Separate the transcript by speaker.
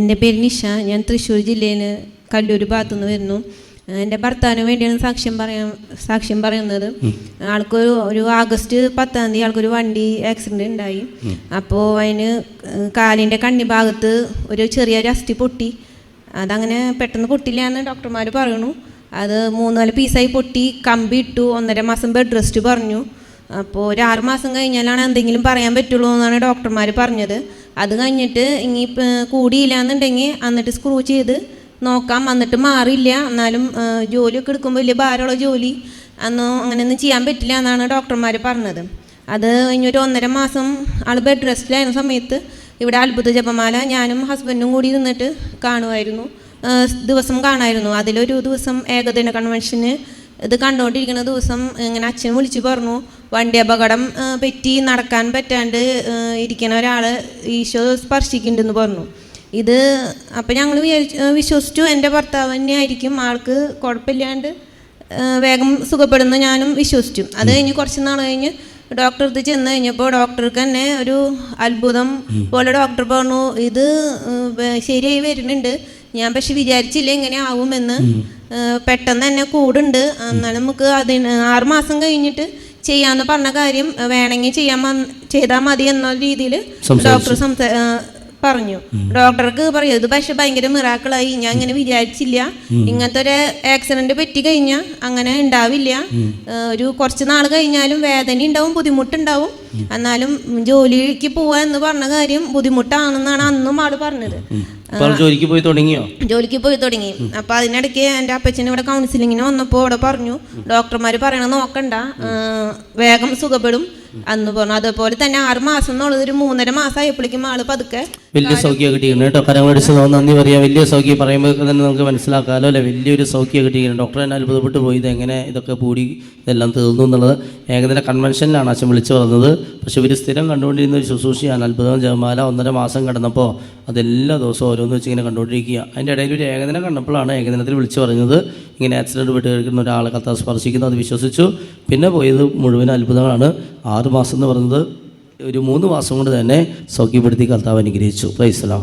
Speaker 1: എന്റെ പേര് നിഷ. ഞാൻ തൃശ്ശൂർ ജില്ലയിൽ നിന്ന് കല്ലൂർ ഭാഗത്തുനിന്ന് വരുന്നു. എന്റെ ഭർത്താവിന് വേണ്ടിയാണ് സാക്ഷ്യം പറയാൻ സാക്ഷ്യം പറയുന്നത്. ആൾക്കൊരു ഒരു ആഗസ്റ്റ് പത്താം തീയതി ആൾക്കൊരു വണ്ടി ആക്സിഡന്റ് ഉണ്ടായി. അപ്പോൾ അതിന് കാലിന്റെ കണ്ണി ഭാഗത്ത് ഒരു ചെറിയൊരു അസ്ഥി പൊട്ടി. അതങ്ങനെ പെട്ടെന്ന് പൊട്ടില്ല എന്ന് ഡോക്ടർമാർ പറയണു. അത് മൂന്ന് നാല് പീസായി പൊട്ടി. കമ്പി ഇട്ടു. ഒന്നര മാസം ബെഡ് റെസ്റ്റ് പറഞ്ഞു. അപ്പോൾ ഒരു ആറ് മാസം കഴിഞ്ഞാലാണ് എന്തെങ്കിലും പറയാൻ പറ്റുള്ളൂ എന്നാണ് ഡോക്ടർമാർ പറഞ്ഞത്. അത് കഴിഞ്ഞിട്ട് ഇനി കൂടിയില്ല എന്നുണ്ടെങ്കിൽ എന്നിട്ട് സ്ക്രൂ ചെയ്ത് നോക്കാം. എന്നിട്ട് മാറിയില്ല എന്നാലും ജോലിയൊക്കെ എടുക്കുമ്പോൾ വലിയ ഭാരമുള്ള ജോലി. അന്നോ അങ്ങനെയൊന്നും ചെയ്യാൻ പറ്റില്ല എന്നാണ് ഡോക്ടർമാർ പറഞ്ഞത്. അത് കഴിഞ്ഞൊരു ഒന്നര മാസം ആൾ ബെഡ് റെസ്റ്റിലായിരുന്ന സമയത്ത് ഇവിടെ അത്ഭുത ജപമാല ഞാനും ഹസ്ബൻഡും കൂടി നിന്നിട്ട് കാണുമായിരുന്നു ദിവസം കാണായിരുന്നു. അതിലൊരു ദിവസം ഏകദിന കൺവെൻഷന് ഇത് കണ്ടുകൊണ്ടിരിക്കുന്ന ദിവസം ഇങ്ങനെ അച്ഛൻ വിളിച്ചു പറഞ്ഞു വണ്ടി അപകടം പറ്റി നടക്കാൻ പറ്റാണ്ട് ഇരിക്കുന്ന ഒരാൾ ഈശോ സ്പർശിക്കുന്നുണ്ടെന്ന് പറഞ്ഞു. ഇത് അപ്പം ഞങ്ങൾ വിശ്വസിച്ചു. എന്റെ ഭർത്താവ് തന്നെ ആയിരിക്കും ആൾക്ക് കുഴപ്പമില്ലാണ്ട് വേഗം സുഖപ്പെടുന്ന ഞാനും വിശ്വസിച്ചു. അത് കഴിഞ്ഞ് കുറച്ച് നാൾ കഴിഞ്ഞ് ഡോക്ടർ അടുത്ത് ചെന്ന് കഴിഞ്ഞപ്പോൾ ഡോക്ടർക്ക് തന്നെ ഒരു അത്ഭുതം പോലെ ഡോക്ടർ പറഞ്ഞു ഇത് ശരിയായി വരുന്നുണ്ട്. ഞാൻ പക്ഷെ വിചാരിച്ചില്ല ഇങ്ങനെ ആവുമെന്ന്. പെട്ടെന്ന് തന്നെ കൂടുണ്ട്. എന്നാലും നമുക്ക് അതിന് ആറുമാസം കഴിഞ്ഞിട്ട് ചെയ്യാന്ന് പറഞ്ഞ കാര്യം വേണമെങ്കിൽ ചെയ്യാൻ ചെയ്താൽ മതി എന്ന രീതിയിൽ ഡോക്ടർ സംസാ പറഞ്ഞു. ഡോക്ടർക്ക് പറഞ്ഞു ഇത് പക്ഷെ ഭയങ്കര മിറാക്കിളായി ഞാൻ ഇങ്ങനെ വിചാരിച്ചില്ല. ഇങ്ങനത്തെ ഒരു ആക്സിഡന്റ് പറ്റി കഴിഞ്ഞാൽ അങ്ങനെ ഉണ്ടാവില്ല ഒരു കുറച്ച് നാൾ കഴിഞ്ഞാലും വേദന ഉണ്ടാവും ബുദ്ധിമുട്ടുണ്ടാവും. എന്നാലും ജോലിക്ക് പോവാ എന്ന് പറഞ്ഞ കാര്യം ബുദ്ധിമുട്ടാണെന്നാണ് അന്നും ആൾ പറഞ്ഞത്.
Speaker 2: ജോലിക്ക് പോയി തുടങ്ങിയോ?
Speaker 1: ജോലിക്ക് പോയി തുടങ്ങി. അപ്പൊ അതിനിടയ്ക്ക് എന്റെ അപ്പച്ചൻ ഇവിടെ കൗൺസിലിങ്ങിന് വന്നപ്പോൾ ഇവിടെ പറഞ്ഞു ഡോക്ടർമാർ പറയണ നോക്കണ്ട. വേഗം സുഖപ്പെടും. അന്ന് പറഞ്ഞു അതുപോലെ തന്നെ ആറ് മാസം എന്നുള്ളത് ഒരു മൂന്നര മാസം ആയപ്പോഴേക്കും ആൾ പതുക്കെ
Speaker 2: വലിയ സൗഖ്യം കിട്ടിയിരുന്നു കേട്ടോ. കരമടിച്ച് നന്ദി പറയാം. വലിയ സൗഖ്യം പറയുമ്പോൾ തന്നെ നമുക്ക് മനസ്സിലാക്കാമല്ലോ അല്ലെ? വലിയൊരു സൗഖ്യം കിട്ടിയിരുന്നു ഡോക്ടർ തന്നെ അത്ഭുതപ്പെട്ട് പോയി. ഇതെങ്ങനെ ഇതൊക്കെ കൂടി ഇതെല്ലാം തീർന്നു എന്നുള്ളത്. ഏകദിന കൺവെൻഷനിലാണ് അച്ഛൻ വിളിച്ചു പറഞ്ഞത്. പക്ഷെ ഇവർ സ്ഥിരം കണ്ടുകൊണ്ടിരുന്ന ഒരു ശുശ്രൂഷയാണ്. അത്ഭുതം ജപമാല ഒന്നര മാസം കടന്നപ്പോൾ അതെല്ലാ ദിവസവും ഓരോന്ന് വെച്ച് ഇങ്ങനെ കണ്ടുകൊണ്ടിരിക്കുക. അതിന്റെ ഇടയിൽ ഒരു ഏകദിനം കണ്ടപ്പോഴാണ് ഏകദിനത്തിൽ വിളിച്ചു പറഞ്ഞത്. ഇങ്ങനെ ആക്സിഡന്റ് വിട്ട് കിടക്കുന്ന ഒരാളെ കത്താ സ്പർശിക്കുന്നു അത് വിശ്വസിച്ചു. പിന്നെ പോയത് മുഴുവൻ അത്ഭുതങ്ങളാണ്. ആറ് മാസം എന്ന് പറയുന്നത് ഒരു മൂന്ന് മാസം കൊണ്ട് തന്നെ സൗഖ്യപ്പെടുത്തി കർത്താവ് അനുഗ്രഹിച്ചു. പ്രൈസ്ലാം